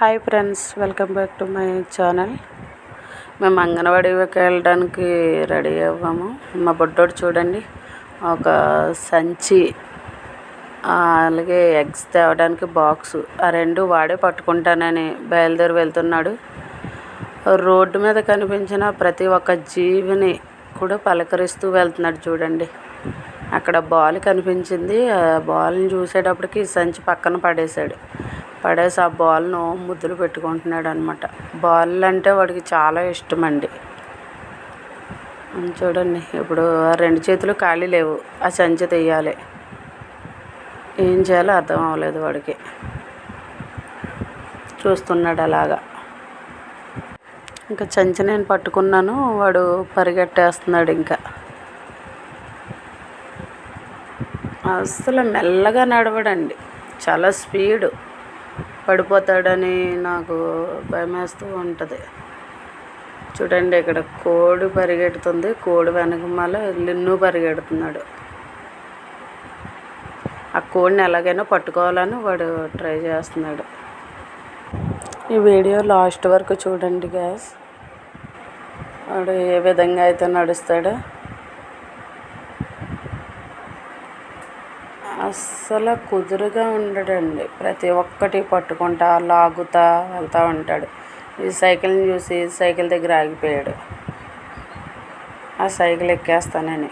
Hi friends welcome back to my channel. మేము అంగన్వాడీకి వెళ్ళడానికి రెడీ అవ్వాము. మా బుడ్డోడు చూడండి ఒక సంచి అలాగే ఎగ్స్ తేవడానికి బాక్స్ ఆ రెండు వాడే పట్టుకుంటానని బయలుదేరి వెళ్తున్నాడు. రోడ్డు మీద కనిపించిన ప్రతి ఒక్క జీవిని కూడా పలకరిస్తూ వెళ్తున్నాడు చూడండి. అక్కడ బాల్ కనిపించింది. ఆ బాల్ని చూసేటప్పటికి సంచి పక్కన పడేశాడు. పడేసి ఆ బాల్ను ముద్దులు పెట్టుకుంటున్నాడు అనమాట బాల్ అంటే వాడికి చాలా ఇష్టం అండి చూడండి ఇప్పుడు ఆ రెండు చేతులు ఖాళీ లేవు ఆ సంచి తీయాలి ఏం చేయాలో అర్థం అవ్వలేదు వాడికి. చూస్తున్నాడు అలాగా. ఇంకా సంచి నేను పట్టుకున్నాను వాడు పరిగెట్టేస్తున్నాడు ఇంకా. అసలు మెల్లగా నడవడండి. చాలా స్పీడు. పడిపోతాడని నాకు భయమేస్తూ ఉంటుంది. చూడండి ఇక్కడ కోడి పరిగెడుతుంది. కోడి వెనకమాల లిన్ను పరిగెడుతున్నాడు. ఆ కోడిని ఎలాగైనా పట్టుకోవాలని వాడు ట్రై చేస్తున్నాడు. ఈ వీడియో లాస్ట్ వరకు చూడండి గ్యాస్ వాడు ఏ విధంగా అయితే నడుస్తాడో. అస్సలు కుదురుగా ఉండడండి. ప్రతి ఒక్కటి పట్టుకుంటా లాగుతా వెళ్తూ ఉంటాడు. ఈ సైకిల్ని చూసి సైకిల్ దగ్గర ఆగిపోయాడు. ఆ సైకిల్ ఎక్కేస్తానని.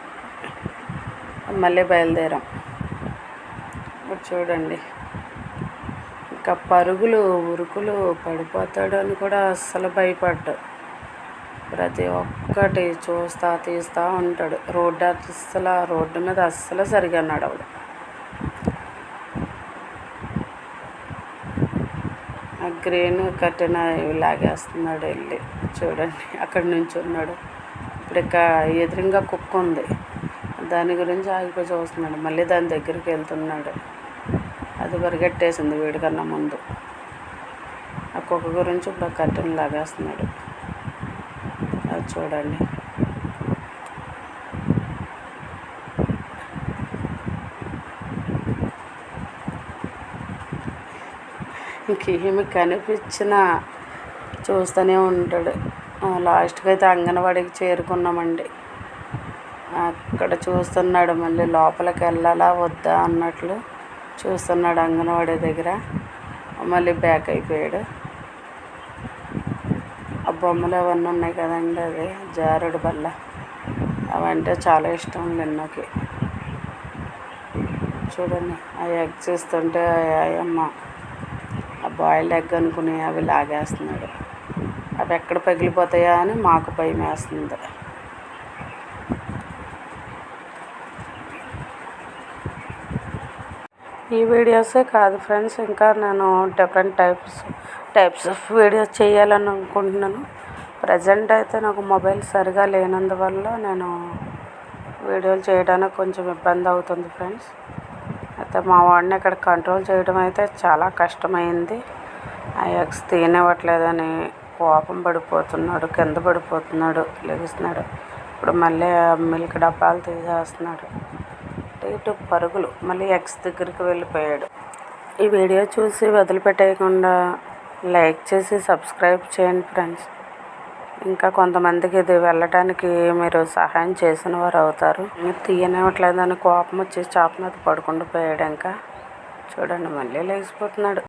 మళ్ళీ బయలుదేరాం. చూడండి. ఇంకా పరుగులు ఉరుకులు పడిపోతాడు అని కూడా అస్సలు భయపడ్డాడు ప్రతి ఒక్కటి చూస్తా తీస్తూ ఉంటాడు. రోడ్డు అస్సలు రోడ్డు మీద అస్సలు సరిగా నడవడు. ఆ గ్రేన్ కట్టిన లాగేస్తున్నాడు వెళ్ళి. చూడండి అక్కడ నుంచి ఉన్నాడు. ఇప్పుడు ఇక ఎదురుగా కుక్క ఉంది. దాని గురించి ఆగిపోయి చూస్తున్నాడు. మళ్ళీ దాని దగ్గరికి వెళ్తున్నాడు. అది పరిగెట్టేసింది వీడికన్నా ముందు. ఆ కుక్క గురించి ఇప్పుడు కట్టెను లాగేస్తున్నాడు. అది చూడండి. ఇంకేమి కనిపించినా చూస్తూనే ఉంటాడు. లాస్ట్కి అయితే అంగన్వాడికి చేరుకున్నామండి. అక్కడ చూస్తున్నాడు మళ్ళీ లోపలికి వెళ్ళాలా వద్దా అన్నట్లు చూస్తున్నాడు అంగన్వాడీ దగ్గర. మళ్ళీ బ్యాక్ అయిపోయాడు. ఆ బొమ్మలు అవన్నీ ఉన్నాయి కదండి అది జారుడు బల్ల. అవంటే చాలా ఇష్టం నిన్నకి చూడండి ఆ ఎగ్స్ చేస్తుంటే అమ్మ. బాయిల్డ్ ఎగ్ అనుకుని అవి లాగేస్తున్నాడు. అవి ఎక్కడ పగిలిపోతాయా అని మాకు భయం వేస్తుంది. ఈ వీడియోసే కాదు ఫ్రెండ్స్ ఇంకా నేను different types types of videos చేయాలని అనుకుంటున్నాను. ప్రజెంట్ అయితే నాకు మొబైల్ సరిగా లేనందువల్ల నేను వీడియోలు చేయడానికి కొంచెం ఇబ్బంది అవుతుంది ఫ్రెండ్స్. అయితే మా వాడిని ఇక్కడ కంట్రోల్ చేయడం అయితే చాలా కష్టమైంది. ఆ ఎగ్స్ తీనివ్వట్లేదని కోపం పడిపోతున్నాడు కింద పడిపోతున్నాడు లెగుస్తున్నాడు. ఇప్పుడు మళ్ళీ మిల్క్ డబ్బాలు తీసేస్తున్నాడు. ఇటు పరుగులు. మళ్ళీ ఎగ్స్ దగ్గరికి వెళ్ళిపోయాడు. ఈ వీడియో చూసి వదిలిపెట్టేయకుండా లైక్ చేసి సబ్స్క్రైబ్ చేయండి ఫ్రెండ్స్. ఇంకా కొంతమందికి ఇది వెళ్ళటానికి మీరు సహాయం చేసిన వారు అవుతారు. మీరు తీయనివ్వట్లేదని కోపం వచ్చి చాప మీద పడుకుండిపోయాడు ఇంకా. చూడండి మళ్ళీ లేచిపోతున్నాడు.